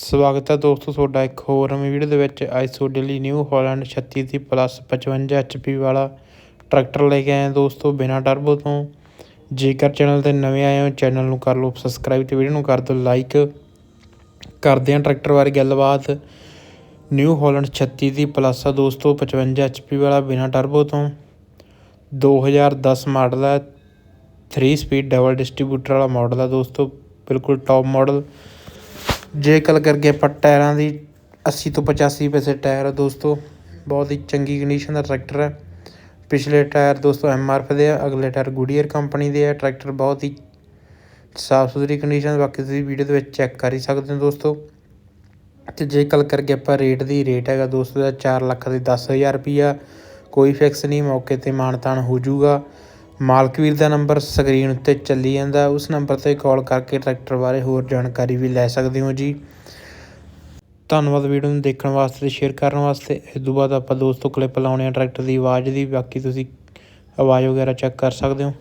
ਸਵਾਗਤ ਹੈ ਦੋਸਤੋ ਤੁਹਾਡਾ ਇੱਕ ਹੋਰ ਨਵੀਂ ਵੀਡੀਓ ਦੇ ਵਿੱਚ। ਅੱਜ ਤੁਹਾਡੇ ਲਈ ਨਿਊ ਹਾਲੈਂਡ 36 ਦੀ ਪਲੱਸ 55 ਐਚਪੀ ਵਾਲਾ ਟਰੈਕਟਰ ਲੈ ਕੇ ਆਏ ਹਾਂ ਦੋਸਤੋ ਬਿਨਾ ਟਰਬੋ ਤੋਂ। ਜੇਕਰ ਚੈਨਲ ਤੇ ਨਵੇਂ ਆਏ ਹੋ ਚੈਨਲ ਨੂੰ ਕਰ ਲਓ ਸਬਸਕ੍ਰਾਈਬ ਤੇ ਵੀਡੀਓ ਨੂੰ ਕਰ ਦਿਓ ਲਾਈਕ ਕਰਦੇ ਹਾਂ ਟਰੈਕਟਰ ਬਾਰੇ ਗੱਲਬਾਤ। ਨਿਊ ਹਾਲੈਂਡ 36 ਦੀ ਪਲੱਸ ਆ ਦੋਸਤੋ 55 ਐਚਪੀ ਵਾਲਾ ਬਿਨਾ ਟਰਬੋ ਤੋਂ। 2010 ਮਾਡਲ ਹੈ 3 ਸਪੀਡ ਡਬਲ ਡਿਸਟ੍ਰੀਬਿਊਟਰ ਵਾਲਾ ਮਾਡਲ ਆ ਦੋਸਤੋ, ਬਿਲਕੁਲ ਟੌਪ ਮਾਡਲ ਜੇ ਗੱਲ ਕਰਕੇ ਆਪਾਂ ਟਾਇਰਾਂ ਦੀ 80 ਤੋਂ 85 ਪੈਸੇ ਟਾਇਰ ਆ ਦੋਸਤੋ। ਬਹੁਤ ਹੀ ਚੰਗੀ ਕੰਡੀਸ਼ਨ ਦਾ ਟਰੈਕਟਰ ਹੈ ਪਿਛਲੇ ਟਾਇਰ ਦੋਸਤੋ ਐਮਆਰਐਫ ਦੇ ਆ, ਅਗਲੇ ਟਾਇਰ ਗੁਡੀਅਰ ਕੰਪਨੀ ਦੇ ਆ। ਟਰੈਕਟਰ ਬਹੁਤ ਹੀ ਸਾਫ਼ ਸੁਥਰੀ ਕੰਡੀਸ਼ਨ ਬਾਕੀ ਤੁਸੀਂ ਵੀਡੀਓ ਦੇ ਵਿੱਚ ਚੈੱਕ ਕਰ ਹੀ ਸਕਦੇ ਹੋ ਦੋਸਤੋ। ਤੇ ਜੇ ਗੱਲ ਕਰਕੇ ਆਪਾਂ ਰੇਟ ਦੀ ਰੇਟ ਹੈਗਾ ਦੋਸਤੋ ਦਾ 4 ਲੱਖ ਦੇ 10000 ਰੁਪਈਆ। ਕੋਈ ਫਿਕਸ ਨਹੀਂ, ਮੌਕੇ ਤੇ ਮਾਨਤਾਨ ਹੋ ਜਾਊਗਾ। ਮਾਲਕ ਵੀਰ ਦਾ ਨੰਬਰ ਸਕਰੀਨ ਉੱਤੇ ਚੱਲੀ ਜਾਂਦਾ। ਉਸ ਨੰਬਰ ਤੇ ਕਾਲ ਕਰਕੇ ਟਰੈਕਟਰ ਬਾਰੇ ਹੋਰ ਜਾਣਕਾਰੀ ਵੀ ਲੈ ਸਕਦੇ ਹੋ ਜੀ। ਧੰਨਵਾਦ ਵੀਡੀਓ ਨੂੰ ਦੇਖਣ ਵਾਸਤੇ ਤੇ ਸ਼ੇਅਰ ਕਰਨ ਵਾਸਤੇ। ਇਸ ਤੋਂ ਬਾਅਦ ਆਪਾਂ ਦੋਸਤੋ ਕਲਿੱਪ ਲਾਉਣੇ ਆ ਟਰੈਕਟਰ ਦੀ ਆਵਾਜ਼ ਦੀ। ਬਾਕੀ ਤੁਸੀਂ ਆਵਾਜ਼ ਵਗੈਰਾ ਚੈੱਕ ਕਰ ਸਕਦੇ ਹੋ।